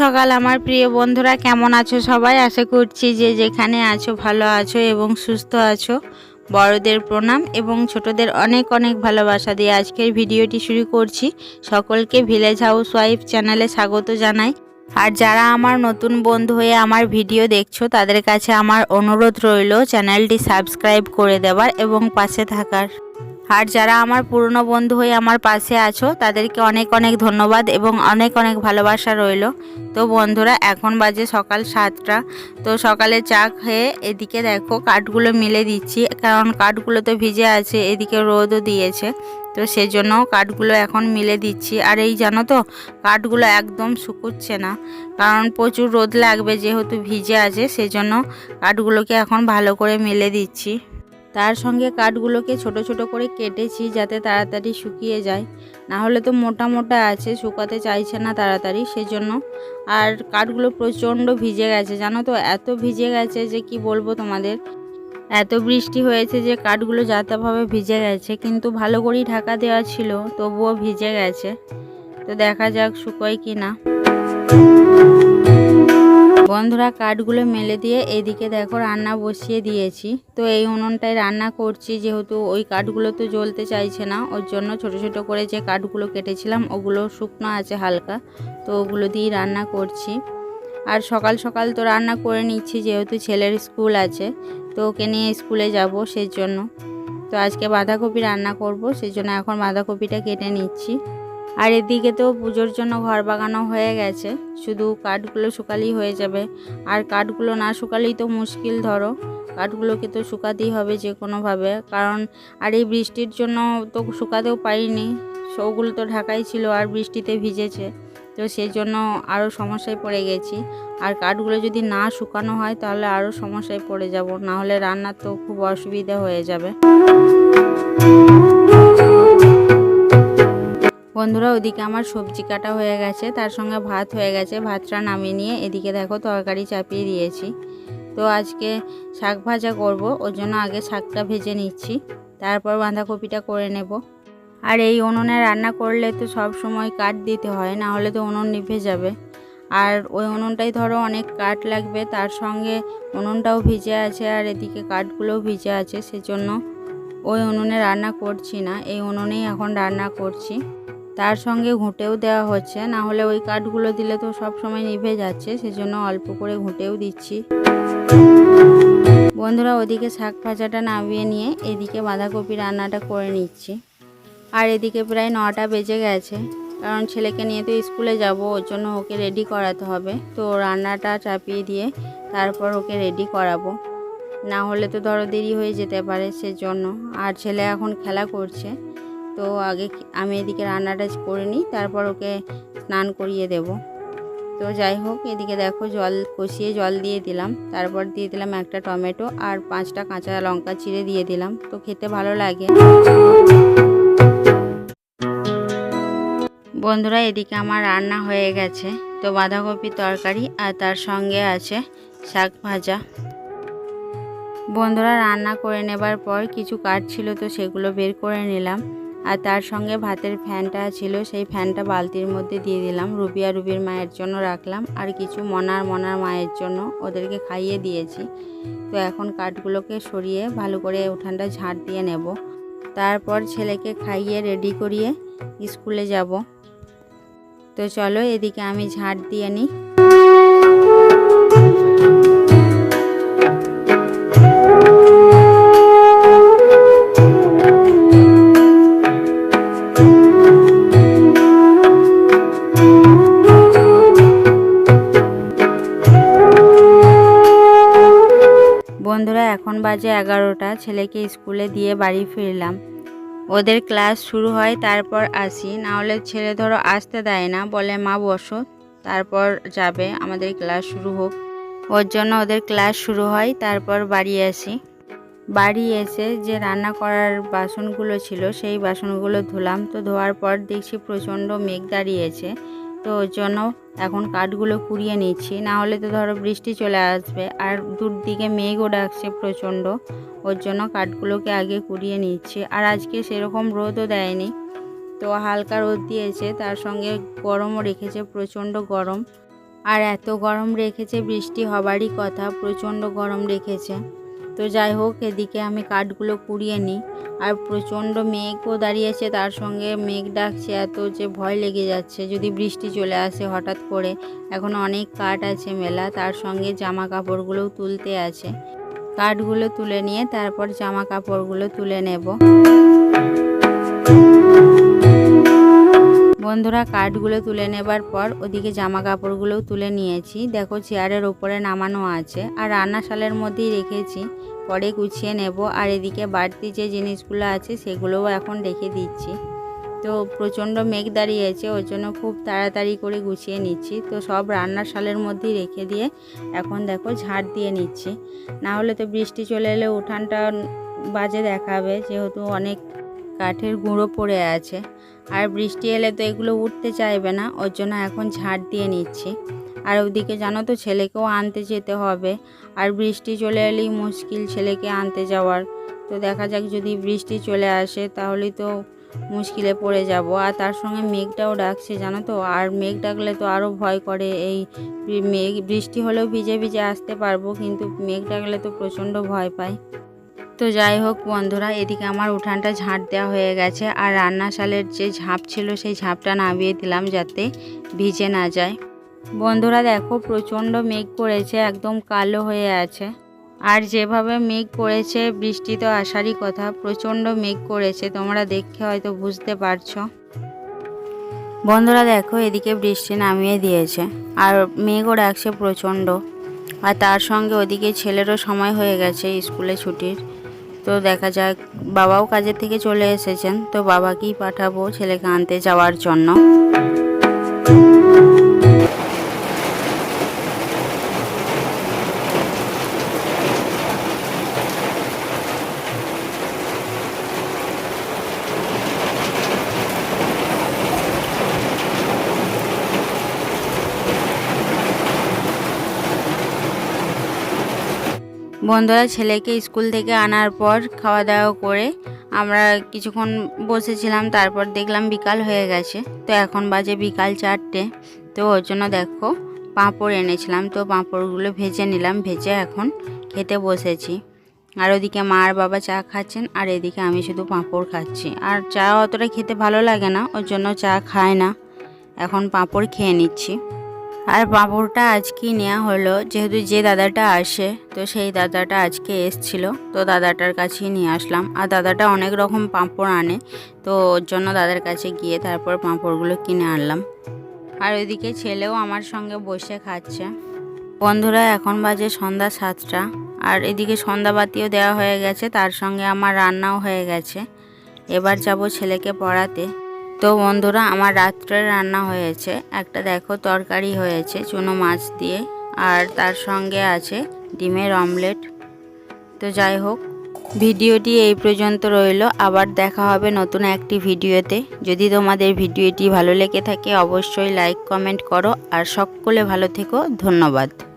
সকাল, আমার প্রিয় বন্ধুরা, কেমন আছো সবাই? আশা করছি যে যেখানে আছো ভালো আছো এবং সুস্থ আছো। বড়দের প্রণাম এবং ছোটদের অনেক অনেক ভালোবাসা দিয়ে আজকের ভিডিওটি শুরু করছি। সকলকে ভিলেজ হাউস ওয়াইফ চ্যানেলে স্বাগত জানাই। আর যারা আমার নতুন বন্ধু হয়ে আমার ভিডিও দেখছ, তাদের কাছে আমার অনুরোধ রইল চ্যানেলটি সাবস্ক্রাইব করে দেওয়ার এবং পাশে থাকার। আর যারা আমার পুরনো বন্ধু হয়ে আমার পাশে আছো, তাদেরকে অনেক অনেক ধন্যবাদ এবং অনেক অনেক ভালোবাসা রইল। তো বন্ধুরা, এখন বাজে সকাল সাতটা। তো সকালে চা খেয়ে এদিকে দেখো কাঠগুলো মিলে দিচ্ছি, কারণ কাঠগুলো তো ভিজে আছে, এদিকে রোদও দিয়েছে। তো সেজন্য কাঠগুলো এখন মিলে দিচ্ছি। আর এই জানো তো, কাঠগুলো একদম শুকুচ্ছে না, কারণ প্রচুর রোদ লাগবে যেহেতু ভিজে আছে, সেজন্য কাঠগুলোকে এখন ভালো করে মিলে দিচ্ছি। তার সঙ্গে কাঠগুলোকে ছোট ছোট করে কেটেছি যাতে তাড়াতাড়ি শুকিয়ে যায়। না হলে তো মোটা মোটা আছে, শুকাতে চাইছে না তাড়াতাড়ি সেজন্য। আর কাঠগুলো প্রচণ্ড ভিজে গেছে, জানো তো? এত ভিজে গেছে যে কি বলব তোমাদের? এত বৃষ্টি হয়েছে যে কাঠগুলো যাতাভাবে ভিজে গেছে, কিন্তু ভালো করেই ঢাকা দেওয়া ছিল, তবুও ভিজে গেছে। তো দেখা যাক শুকোয় কি না বন্ধুরা, কাঠগুলো মেলে দিয়ে এদিকে দেখো রান্না বসিয়ে দিয়েছি। তো এই উনুনটায় রান্না করছি, যেহেতু ওই কাঠগুলো তো জ্বলতে চাইছে না, ওর জন্য ছোট ছোট করে যে কাঠগুলো কেটেছিলাম, ওগুলো শুকনো আছে হালকা, তো ওগুলো দিয়েই রান্না করছি। আর সকাল সকাল তো রান্না করে নিচ্ছি, যেহেতু ছেলের স্কুল আছে, তো ওকে নিয়ে স্কুলে যাব সেজন্য। তো আজকে বাঁধাকপি রান্না করব সেই জন্য এখন বাঁধাকপিটা কেটে নিচ্ছি। আর এদিকে তো পুজোর জন্য ঘর বাগানো হয়ে গেছে। শুধু কাঠগুলো শুকালেই হয়ে যাবে। আর কাঠগুলো না শুকালেই তো মুশকিল, ধরো। কাঠগুলোকে তো শুকাতেই হবে যে কোনোভাবে কারণ, আর এই বৃষ্টির জন্য তো শুকাতেও পারিনি। ওগুলো তো ঢাকাই ছিল আর বৃষ্টিতে ভিজেছে। তো সেই জন্য আরও সমস্যায় পড়ে গেছি। আর কাঠগুলো যদি না শুকানো হয়, তাহলে আরও সমস্যায় পড়ে যাব। না হলে রান্নার তো খুব অসুবিধা হয়ে যাবে। বন্ধুরা, ওদিকে আমার সবজি কাটা হয়ে গেছে, তার সঙ্গে ভাত হয়ে গেছে। ভাতটা নামিয়ে নিয়ে এদিকে দেখো তরকারি চাপিয়ে দিয়েছি। তো আজকে শাক ভাজা করব, ওর জন্য আগে শাকটা ভেজে নিচ্ছি, তারপর বাঁধাকপিটা করে নেব। আর এই উনুনে রান্না করলে তো সব সময় কাঠ দিতে হয়, না হলে তো উনুন নিভে যাবে। আর ওই উনুনটাই ধরো অনেক কাঠ লাগবে, তার সঙ্গে উনুনটাও ভিজে আছে আর এদিকে কাঠগুলোও ভিজে আছে, সেজন্য ওই উনুনে রান্না করছি না, এই উনুনেই এখন রান্না করছি। তার সঙ্গে ঘুঁটেও দেওয়া হচ্ছে, না হলে ওই কাঠগুলো দিলে তো সব সময় নিভে যাচ্ছে, সেজন্য অল্প করে ঘুঁটেও দিচ্ছি। বন্ধুরা, ওদিকে শাক ভাজাটা নামিয়ে নিয়ে এদিকে বাঁধাকপি রান্নাটা করে নিচ্ছি। আর এদিকে প্রায় নটা বেজে গেছে, কারণ ছেলেকে নিয়ে তো স্কুলে যাব, ওর জন্য ওকে রেডি করাতে হবে। তো রান্নাটা চাপিয়ে দিয়ে তারপর ওকে রেডি করাবো। না হলে তো ধরো দেরি হয়ে যেতে পারে, সেজন্য। আর ছেলে এখন খেলা করছে তো আগে আমি এদিকে রান্নাটা করে নিই, তারপর ওকে স্নান করিয়ে দেব। তো যাই হোক, এদিকে দেখো জল কষিয়ে জল দিয়ে দিলাম। তারপর দিয়ে দিলাম একটা টমেটো আর পাঁচটা কাঁচা লঙ্কা চিড়ে দিয়ে দিলাম। তো খেতে ভালো লাগে। বন্ধুরা, এদিকে আমার রান্না হয়ে গেছে। তো বাঁধাকপি তরকারি আর তার সঙ্গে আছে শাক ভাজা। বন্ধুরা, রান্না করে নেবার পর কিছু কাঠ ছিল, তো সেগুলো বের করে নিলাম। আর তার সঙ্গে ভাতের ফ্যানটা ছিল, সেই ফ্যানটা বালতির মধ্যে দিয়ে দিলাম। রুবিয়া রুবির মায়ের জন্য রাখলাম। আর কিছু মনার মনার মায়ের জন্য ওদেরকে খাইয়ে দিয়েছি। তো এখন কাঠগুলোকে সরিয়ে ভালো করে উঠানটা ঝাঁট দিয়ে নেব। তারপর ছেলেকে খাইয়ে রেডি করিয়ে স্কুলে যাব। তো চলো এদিকে আমি ঝাঁট দিয়ে নিই। বাজে এগারোটা, ছেলেকে স্কুলে দিয়ে বাড়ি ফিরলাম। ওদের ক্লাস শুরু হয় তারপর আসি। না হলে ছেলে ধরো আসতে দেয় না, বলে, মা, বসো। তারপর যাবে, আমাদের ক্লাস শুরু হোক। ওর জন্য ওদের ক্লাস শুরু হয়, তারপর বাড়ি আসি। বাড়ি এসে যে রান্না করার বাসনগুলো ছিল, সেই বাসনগুলো ধুলাম। তো ধোয়ার পর দেখছি প্রচণ্ড মেঘ দাঁড়িয়েছে। তো ওর জন্য এখন কাঠগুলো কুড়িয়ে নিচ্ছি। না হলে তো ধরো বৃষ্টি চলে আসবে। আর দূর দিকে মেঘও ডাকছে প্রচণ্ড। ওর জন্য কাঠগুলোকে আগে কুড়িয়ে নিচ্ছি। আর আজকে সেরকম রোদও দেয়নি। তো হালকা রোদ দিয়েছে। তার সঙ্গে গরমও রেখেছে, প্রচণ্ড গরম। আর এত গরম রেখেছে, বৃষ্টি হবারই কথা, প্রচণ্ড গরম রেখেছে। তো যাই হোক, এদিকে আমি কাঠগুলো কুড়িয়ে নিই। আর প্রচণ্ড মেঘও দাঁড়িয়েছে, তার সঙ্গে মেঘ ডাকছে এত যে ভয় লেগে যাচ্ছে, যদি বৃষ্টি চলে আসে হঠাৎ করে। এখন অনেক কাঠ আছে মেলা, তার সঙ্গে জামা কাপড়গুলোও তুলতে আছে। কাঠগুলো তুলে নিয়ে তারপর জামা কাপড়গুলো তুলে নেব। বন্ধুরা কাঠগুলো তুলে নেবার পর ওদিকে জামা কাপড়গুলোও তুলে নিয়েছি। দেখো চেয়ারের ওপরে নামানো আছে আর রান্নাশালের মধ্যেই রেখেছি। পরে গুছিয়ে নেব আর এদিকে বাড়তি যে জিনিসগুলো আছে সেগুলোও এখন রেখে দিচ্ছি। তো প্রচণ্ড মেঘ দাঁড়িয়েছে, ওর জন্য খুব তাড়াতাড়ি করে গুছিয়ে নিচ্ছি। তো সব রান্নার শালের মধ্যেই রেখে দিয়ে এখন দেখো ঝাড় দিয়ে নিচ্ছি। না হলে তো বৃষ্টি চলে এলে উঠানটা বাজে দেখাবে, যেহেতু অনেক কাঠের গুঁড়ো পড়ে আছে। আর বৃষ্টি এলে তো এগুলো উঠতে চাইবে না, ওর জন্য এখন ঝাড় দিয়ে নিচ্ছি। আর ওদিকে জানো তো, ছেলেকেও আনতে যেতে হবে। আর বৃষ্টি চলে এলেই মুশকিল ছেলেকে আনতে যাওয়ার। তো দেখা যাক যদি বৃষ্টি চলে আসে তাহলে তো মুশকিলে পড়ে যাব। আর তার সঙ্গে মেঘটাও ডাকছে, জানো তো। আর মেঘ ডাকলে তো আরও ভয় করে এই মেঘ। বৃষ্টি হলেও ভিজে ভিজে আসতে পারব, কিন্তু মেঘ ডাকলে তো প্রচণ্ড ভয় পায়। তো যাই হোক বন্ধুরা, এদিকে আমার উঠানটা ঝাঁট দেওয়া হয়ে গেছে আর রান্নাশালের যে ঝাঁপ ছিল সেই ঝাঁপটা নামিয়ে দিলাম যাতে ভিজে না যায়। বন্ধুরা দেখো প্রচণ্ড মেঘ করেছে, একদম কালো হয়ে আছে। আর যেভাবে মেঘ করেছে, বৃষ্টি তো আসারই কথা, প্রচণ্ড মেঘ করেছে, তোমরা দেখে হয়তো বুঝতে পারছ। বন্ধুরা দেখো এদিকে বৃষ্টি নামিয়ে দিয়েছে, আর মেঘও ডাকছে প্রচণ্ড। আর তার সঙ্গে ওদিকে ছেলেরও সময় হয়ে গেছে স্কুলে ছুটির। তো দেখা যাক, বাবাও কাজের থেকে চলে এসেছেন, তো বাবাকেই পাঠাবো ছেলেকে আনতে যাওয়ার জন্য। বন্ধুরা ছেলেকে স্কুল থেকে আনার পর খাওয়া দাওয়া করে আমরা কিছুক্ষণ বসেছিলাম, তারপর দেখলাম বিকাল হয়ে গেছে। তো এখন বাজে বিকাল চারটে। তো ওর জন্য দেখো, পাঁপড় এনেছিলাম। তো পাঁপড়গুলো ভেজে নিলাম, ভেজে এখন খেতে বসেছি। আর ওদিকে মা আর বাবা চা খাচ্ছেন, আর এদিকে আমি শুধু পাঁপড় খাচ্ছি। আর চা অতটা খেতে ভালো লাগে না, ওর জন্য চা খায় না। এখন পাঁপড় খেয়ে নিচ্ছি। আর পাঁপড়টা আজকেই নেওয়া হলো, যেহেতু যে দাদাটা আসে, তো সেই দাদাটা আজকে এসছিল, তো দাদাটার কাছেই নিয়ে আসলাম। আর দাদাটা অনেক রকম পাঁপড় আনে, তো ওর জন্য দাদার কাছে গিয়ে তারপর পাঁপড়গুলো কিনে আনলাম। আর ওইদিকে ছেলেও আমার সঙ্গে বসে খাচ্ছে। বন্ধুরা, এখন বাজে সন্ধ্যা সাতটা, আর এদিকে সন্ধ্যাবাতিও দেওয়া হয়ে গেছে, তার সঙ্গে আমার রান্নাও হয়ে গেছে। এবার যাব ছেলেকে পড়াতে। তো বন্ধুরা, আমার রাত্রে রান্না হয়েছে। একটা দেখো, তরকারি হয়েছে, চুনো মাছ দিয়ে, আর তার সঙ্গে আছে ডিমের অমলেট। তো যাই হোক, ভিডিওটি এই পর্যন্ত রইল। আবার দেখা হবে নতুন একটি ভিডিওতে। যদি তোমাদের ভিডিওটি ভালো লেগে থাকে, অবশ্যই লাইক, কমেন্ট করো। আর সকলে ভালো থেকো। ধন্যবাদ।